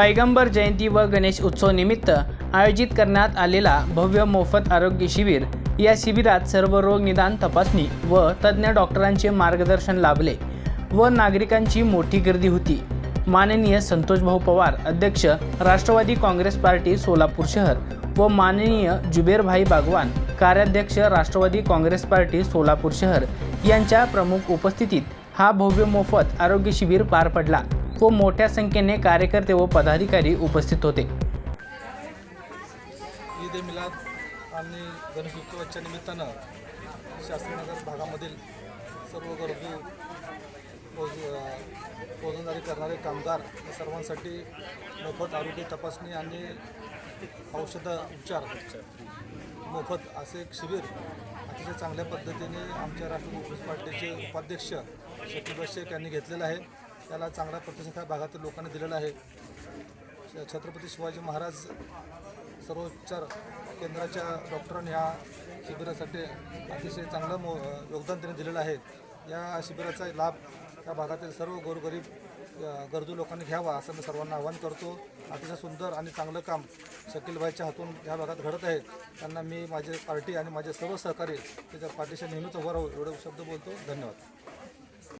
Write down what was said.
पैगंबर जयंती व गणेश उत्सव निमित्त आयोजित करण्यात आलेला भव्य मोफत आरोग्य शिबिर या शिबिरात सर्व रोग निदान तपासणी व तज्ज्ञ डॉक्टरांचे मार्गदर्शन लाभले व नागरिकांची मोठी गर्दी होती. माननीय संतोषभाऊ पवार अध्यक्ष राष्ट्रवादी काँग्रेस पार्टी सोलापूर शहर व माननीय जुबेरभाई बागवान कार्याध्यक्ष राष्ट्रवादी काँग्रेस पार्टी सोलापूर शहर यांच्या प्रमुख उपस्थितीत हा भव्य मोफत आरोग्य शिबिर पार पडला. व मोठ्या संख्येने कार्यकर्ते व पदाधिकारी उपस्थित होते. ईद ए मिलाद आणि गणेशोत्सवाच्या निमित्तानं शास्त्रीनगर भागामधील सर्व गरजू रोज- रोजंदारी करणारे कामगार या सर्वांसाठी मोफत आरोग्य तपासणी आणि औषध उपचार. मोफत असे एक शिबिर अतिशय चांगल्या पद्धतीने आमच्या राष्ट्रीय काँग्रेस पार्टीचे उपाध्यक्ष शकीब शेख यांनी घेतलेलं आहे. त्याला चांगला प्रतिसाद ह्या भागातील लोकांनी दिलेला आहे. छत्रपती शिवाजी महाराज सर्वोच्चार केंद्राच्या डॉक्टरांनी ह्या शिबिरासाठी अतिशय चांगलं मो योगदान त्यांनी दिलेलं आहे. या शिबिराचा लाभ त्या भागातील सर्व गोरगरीब गरजू लोकांनी घ्यावा असं मी सर्वांना आवाहन करतो. अतिशय सुंदर आणि चांगलं काम शकीलबाईच्या हातून या भागात घडत आहे. त्यांना मी माझे पार्टी आणि माझे सर्व सहकारी त्याच्या पार्टीशी नेहमीच उभं राहू एवढे शब्द बोलतो. धन्यवाद.